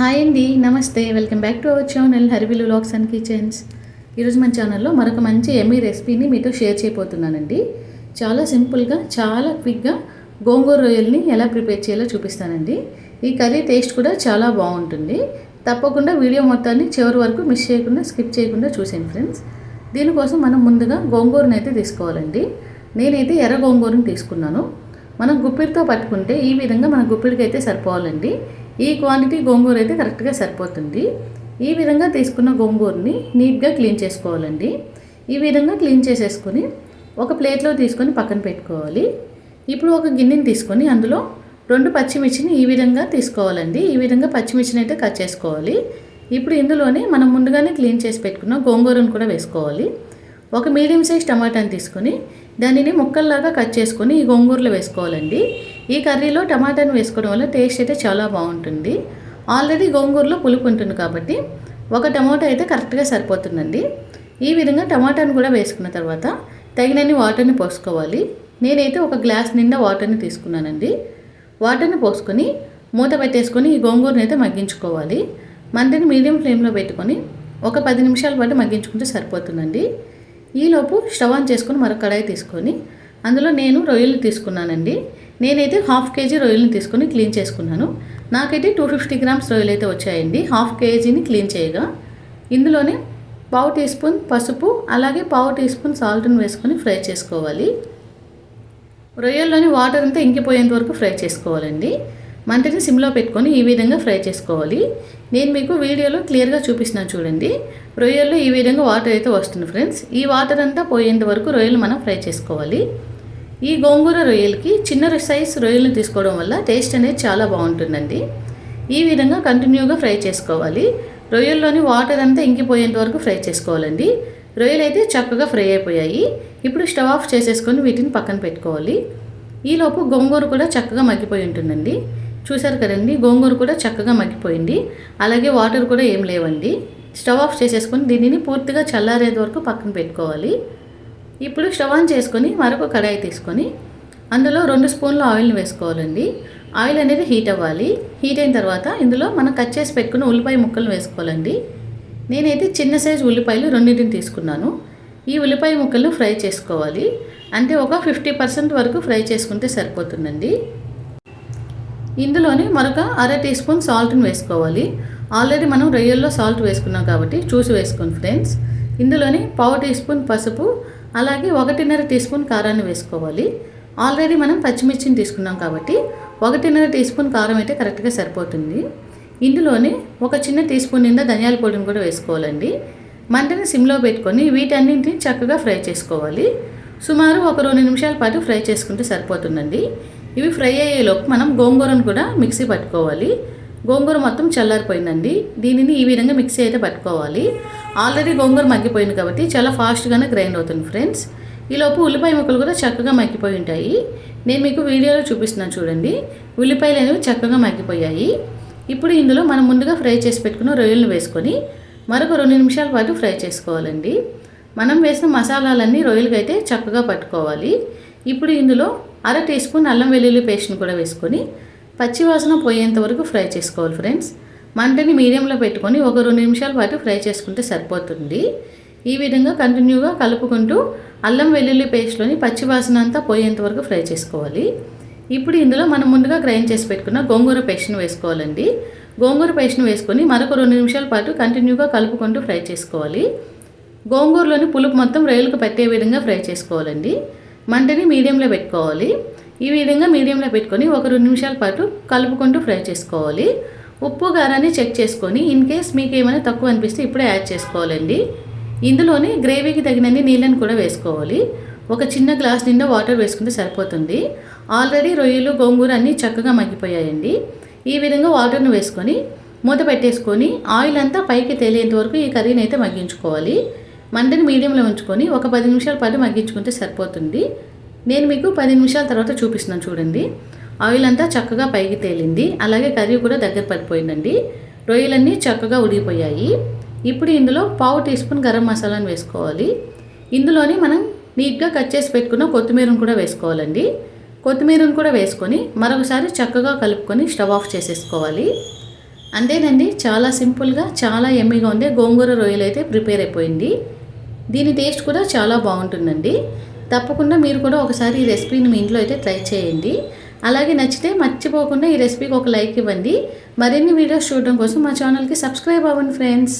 Hi అండి నమస్తే. Welcome back to our channel Harivillu looks and kitchens. ఈరోజు మన ఛానల్లో మరొక మంచి ఎమ్మీ రెసిపీని మీతో షేర్ చేయబోతున్నానండి. చాలా సింపుల్గా చాలా క్విక్గా గోంగూర రొయ్యల్ని ఎలా ప్రిపేర్ చేయాలో చూపిస్తానండి. ఈ కర్రీ టేస్ట్ కూడా చాలా బాగుంటుంది. తప్పకుండా వీడియో మొత్తాన్ని చివరి వరకు మిస్ చేయకుండా స్కిప్ చేయకుండా చూసేయండి ఫ్రెండ్స్. దీనికోసం మనం ముందుగా గోంగూరను అయితే తీసుకోవాలండి. నేనైతే ఎర్ర గోంగూరను తీసుకున్నాను. మనం గుప్పిడితో పట్టుకుంటే ఈ విధంగా మన గుప్పిడికి అయితే సరిపోవాలండి. ఈ క్వాంటిటీ గోంగూర అయితే కరెక్ట్గా సరిపోతుంది. ఈ విధంగా తీసుకున్న గోంగూరని నీట్గా క్లీన్ చేసుకోవాలండి. ఈ విధంగా క్లీన్ చేసేసుకొని ఒక ప్లేట్లో తీసుకొని పక్కన పెట్టుకోవాలి. ఇప్పుడు ఒక గిన్నెని తీసుకొని అందులో రెండు పచ్చిమిర్చిని ఈ విధంగా తీసుకోవాలండి. ఈ విధంగా పచ్చిమిర్చిని అయితే కట్ చేసుకోవాలి. ఇప్పుడు ఇందులోనే మనం ముందుగానే క్లీన్ చేసి పెట్టుకున్న గోంగూరను కూడా వేసుకోవాలి. ఒక మీడియం సైజ్ టమాటాని తీసుకొని దానిని ముక్కల్లాగా కట్ చేసుకొని ఈ గోంగూరలో వేసుకోవాలండి. ఈ కర్రీలో టమాటాను వేసుకోవడం వల్ల టేస్ట్ అయితే చాలా బాగుంటుంది. ఆల్రెడీ గోంగూరలో పులుపు ఉంటుంది కాబట్టి ఒక టమాటా అయితే కరెక్ట్గా సరిపోతుందండి. ఈ విధంగా టమాటాను కూడా వేసుకున్న తర్వాత తగినన్ని వాటర్ని పోసుకోవాలి. నేనైతే ఒక గ్లాస్ నిండా వాటర్ని తీసుకున్నానండి. వాటర్ని పోసుకొని మూత పెట్టేసుకొని ఈ గోంగూరని అయితే మగ్గించుకోవాలి. మంటని మీడియం ఫ్లేమ్లో పెట్టుకొని ఒక పది నిమిషాల పాటు మగ్గించుకుంటే సరిపోతుందండి. ఈలోపు స్టవ్ ఆన్ చేసుకొని మరొక కడాయి తీసుకొని అందులో నేను రొయ్యలు తీసుకున్నానండి. నేనైతే హాఫ్ కేజీ రొయ్యలను తీసుకొని క్లీన్ చేసుకున్నాను. నాకైతే టూ ఫిఫ్టీ గ్రామ్స్ రొయ్యలు అయితే వచ్చాయండి. హాఫ్ కేజీని క్లీన్ చేయగా ఇందులోనే పావు టీ స్పూన్ పసుపు అలాగే పావు టీ స్పూన్ సాల్ట్ని వేసుకొని ఫ్రై చేసుకోవాలి. రొయ్యల్లోని వాటర్ అంతా ఇంకిపోయేంత వరకు ఫ్రై చేసుకోవాలండి. మంటని సిమ్లో పెట్టుకొని ఈ విధంగా ఫ్రై చేసుకోవాలి. నేను మీకు వీడియోలో క్లియర్గా చూపిస్తున్నాను చూడండి. రొయ్యల్లో ఈ విధంగా వాటర్ అయితే వస్తుంది ఫ్రెండ్స్. ఈ వాటర్ అంతా పోయేంత వరకు రొయ్యలు మనం ఫ్రై చేసుకోవాలి. ఈ గోంగూర రొయ్యలకి చిన్న సైజ్ రొయ్యలను తీసుకోవడం వల్ల టేస్ట్ అనేది చాలా బాగుంటుందండి. ఈ విధంగా కంటిన్యూగా ఫ్రై చేసుకోవాలి. రొయ్యల్లోని వాటర్ అంతా ఇంకిపోయేంత వరకు ఫ్రై చేసుకోవాలండి. రొయ్యలు అయితే చక్కగా ఫ్రై అయిపోయాయి. ఇప్పుడు స్టవ్ ఆఫ్ చేసేసుకొని వీటిని పక్కన పెట్టుకోవాలి. ఈలోపు గోంగూర కూడా చక్కగా మగ్గిపోయి ఉంటుందండి. చూసారు కదండి గోంగూర కూడా చక్కగా మగ్గిపోయింది. అలాగే వాటర్ కూడా ఏం లేవండి. స్టవ్ ఆఫ్ చేసేసుకొని దీనిని పూర్తిగా చల్లారేంత వరకు పక్కన పెట్టుకోవాలి. ఇప్పుడు స్టవ్ ఆన్ చేసుకొని మరొక కడాయి తీసుకొని అందులో రెండు స్పూన్ల ఆయిల్ని వేసుకోవాలండి. ఆయిల్ అనేది హీట్ అవ్వాలి. హీట్ అయిన తర్వాత ఇందులో మనం కట్ చేసి పెట్టుకున్న ఉల్లిపాయ ముక్కలు వేసుకోవాలండి. నేనైతే చిన్న సైజు ఉల్లిపాయలు రెండింటిని తీసుకున్నాను. ఈ ఉల్లిపాయ ముక్కలు ఫ్రై చేసుకోవాలి. అంటే ఒక ఫిఫ్టీ పర్సెంట్ వరకు ఫ్రై చేసుకుంటే సరిపోతుందండి. ఇందులోనే మరొక అర టీ స్పూన్ సాల్ట్ని వేసుకోవాలి. ఆల్రెడీ మనం రొయ్యల్లో సాల్ట్ వేసుకున్నాం కాబట్టి చూసి వేసుకోండి ఫ్రెండ్స్. ఇందులోనే పావు టీ స్పూన్ పసుపు అలాగే ఒకటిన్నర టీ స్పూన్ కారాన్ని వేసుకోవాలి. ఆల్రెడీ మనం పచ్చిమిర్చిని తీసుకున్నాం కాబట్టి ఒకటిన్నర టీ స్పూన్ కారం అయితే కరెక్ట్గా సరిపోతుంది. ఇందులోనే ఒక చిన్న టీ స్పూన్ నిండా ధనియాల పొడిని కూడా వేసుకోవాలండి. మంటని సిమ్లో పెట్టుకొని వీటన్నింటిని చక్కగా ఫ్రై చేసుకోవాలి. సుమారు ఒక రెండు నిమిషాల పాటు ఫ్రై చేసుకుంటే సరిపోతుందండి. ఇవి ఫ్రై అయ్యేలోపు మనం గోంగూరను కూడా మిక్సీ పట్టుకోవాలి. గోంగూర మొత్తం చల్లారిపోయిందండి. దీనిని ఈ విధంగా మిక్సీ అయితే పట్టుకోవాలి. ఆల్రెడీ గోంగూర మగ్గిపోయింది కాబట్టి చాలా ఫాస్ట్గానే గ్రైండ్ అవుతుంది ఫ్రెండ్స్ ఈలోపు ఉల్లిపాయ ముక్కలు కూడా చక్కగా మగ్గిపోయి ఉంటాయి. నేను మీకు వీడియోలో చూపిస్తున్నాను చూడండి. ఉల్లిపాయలు అనేవి చక్కగా మగ్గిపోయాయి. ఇప్పుడు ఇందులో మనం ముందుగా ఫ్రై చేసి పెట్టుకున్న రొయ్యలను వేసుకొని మరొక రెండు నిమిషాల పాటు ఫ్రై చేసుకోవాలండి. మనం వేసిన మసాలాలన్నీ రొయ్యలకి అయితే చక్కగా పట్టుకోవాలి. ఇప్పుడు ఇందులో అర టీ స్పూన్ అల్లం వెల్లుల్లి పేస్ట్ని కూడా వేసుకొని పచ్చివాసన పోయేంత వరకు ఫ్రై చేసుకోవాలి ఫ్రెండ్స్. మంటని మీడియంలో పెట్టుకొని ఒక రెండు నిమిషాల పాటు ఫ్రై చేసుకుంటే సరిపోతుంది. ఈ విధంగా కంటిన్యూగా కలుపుకుంటూ అల్లం వెల్లుల్లి పేస్ట్లోని పచ్చివాసన అంతా పోయేంత వరకు ఫ్రై చేసుకోవాలి. ఇప్పుడు ఇందులో మనం ముందుగా గ్రైండ్ చేసి పెట్టుకున్న గోంగూర పేస్ట్ని వేసుకోవాలండి. గోంగూర పేస్ట్ని వేసుకొని మరొక రెండు నిమిషాల పాటు కంటిన్యూగా కలుపుకుంటూ ఫ్రై చేసుకోవాలి. గోంగూరలోని పులుపు మొత్తం రైలుకు పెట్టే విధంగా ఫ్రై చేసుకోవాలండి. మంటని మీడియంలో పెట్టుకోవాలి. ఈ విధంగా మీడియంలో పెట్టుకొని ఒక రెండు నిమిషాల పాటు కలుపుకుంటూ ఫ్రై చేసుకోవాలి. ఉప్పు కారాన్ని చెక్ చేసుకొని ఇన్ కేస్ మీకు ఏమైనా తక్కువ అనిపిస్తే ఇప్పుడే యాడ్ చేసుకోవాలండి. ఇందులోనే గ్రేవీకి తగినన్ని నీళ్ళని కూడా వేసుకోవాలి. ఒక చిన్న గ్లాస్ నిండా వాటర్ వేసుకుంటే సరిపోతుంది. ఆల్రెడీ రొయ్యలు గోంగూర అన్నీ చక్కగా మగ్గిపోయాయండి. ఈ విధంగా వాటర్ను వేసుకొని మూత పెట్టేసుకొని ఆయిల్ అంతా పైకి తేలేంత వరకు ఈ కర్రీని అయితే మగ్గించుకోవాలి. మంటని మీడియంలో ఉంచుకొని ఒక పది నిమిషాల పాటు మగ్గించుకుంటే సరిపోతుంది. నేను మీకు పది నిమిషాల తర్వాత చూపిస్తున్నాను చూడండి. ఆయిల్ అంతా చక్కగా పైకి తేలింది. అలాగే కర్రీ కూడా దగ్గర పడిపోయిందండి. రొయ్యలన్నీ చక్కగా ఉడిగిపోయాయి ఇప్పుడు ఇందులో పావు టీ స్పూన్ గరం మసాలాను వేసుకోవాలి. ఇందులోని మనం నీట్గా కట్ చేసి పెట్టుకున్న కొత్తిమీరను కూడా వేసుకోవాలండి. కొత్తిమీరను కూడా వేసుకొని మరొకసారి చక్కగా కలుపుకొని స్టవ్ ఆఫ్ చేసేసుకోవాలి. అంతేనండి చాలా సింపుల్గా చాలా ఎమ్మిగా ఉండే గోంగూర రొయ్యలు అయితే ప్రిపేర్ అయిపోయింది. దీని టేస్ట్ కూడా చాలా బాగుంటుందండి. తప్పకుండా మీరు కూడా ఒకసారి ఈ రెసిపీని మీ ఇంట్లో అయితే ట్రై చేయండి. అలాగే నచ్చితే మర్చిపోకుండా ఈ రెసిపీకి ఒక లైక్ ఇవ్వండి. మరిన్ని వీడియోస్ చూడడం కోసం మా ఛానల్కి సబ్స్క్రైబ్ అవ్వండి ఫ్రెండ్స్.